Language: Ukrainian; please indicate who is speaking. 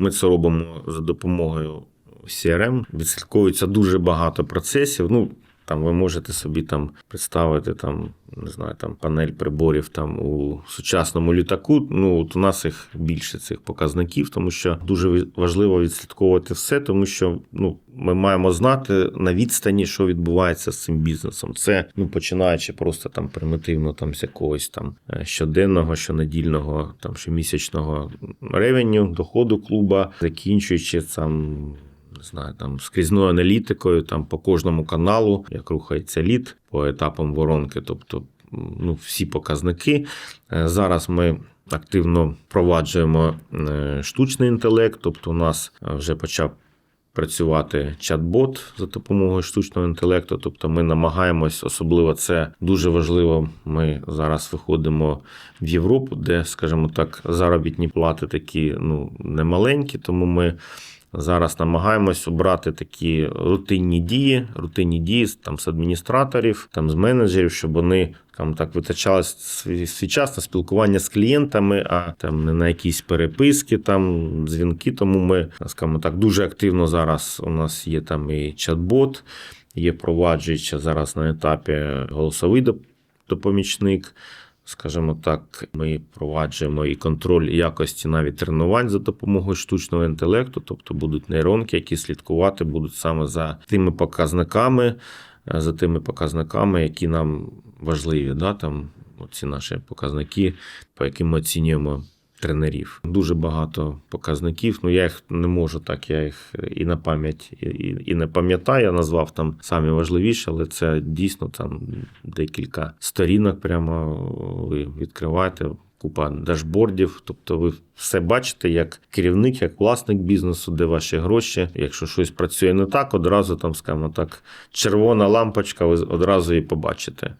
Speaker 1: Ми це робимо за допомогою CRM. Відслідковується дуже багато процесів. Ну, там ви можете собі там представити там, не знаю, там панель приборів там у сучасному літаку. Ну от у нас їх більше цих показників, тому що дуже важливо відслідковувати все, тому що ну ми маємо знати на відстані, що відбувається з цим бізнесом. Це ну починаючи просто там примітивно, там з якогось там е, щоденного, щонедільного, там щомісячного ревеню, доходу клуба, закінчуючи там не знаю, там скрізною аналітикою, там по кожному каналу, як рухається лід по етапам воронки, тобто ну, всі показники. Е, Зараз ми активно впроваджуємо е, штучний інтелект, тобто у нас е, вже почав. Працювати чат-бот за допомогою штучного інтелекту, тобто ми намагаємось, особливо це дуже важливо. Ми зараз виходимо в Європу, де, скажімо так, заробітні плати такі ну немаленькі, тому ми Зараз намагаємось обрати такі рутинні дії, рутинні дії там з адміністраторів, там з менеджерів, щоб вони там так витрачали свій, свій час на спілкування з клієнтами, а там не на якісь переписки, там дзвінки. Тому ми скажімо так дуже активно зараз. У нас є там і чат-бот, є впроваджуючи зараз на етапі голосовий доп- допомічник. Скажімо так, ми впроваджуємо і контроль якості навіть тренувань за допомогою штучного інтелекту, тобто будуть нейронки, які слідкувати будуть саме за тими показниками, е, за тими показниками, які нам важливі. Да? Там ці наші показники, по яким ми оцінюємо тренерів. Дуже багато показників. Ну я їх не можу так, я їх і на пам'ять, і, і, не пам'ятаю. Я назвав там самі важливіші, але це дійсно там декілька сторінок. Прямо ви відкриваєте. Купа дашбордів, тобто ви все бачите як керівник, як власник бізнесу, де ваші гроші. Якщо щось працює не так, одразу там, скажімо так, червона лампочка, ви одразу її побачите.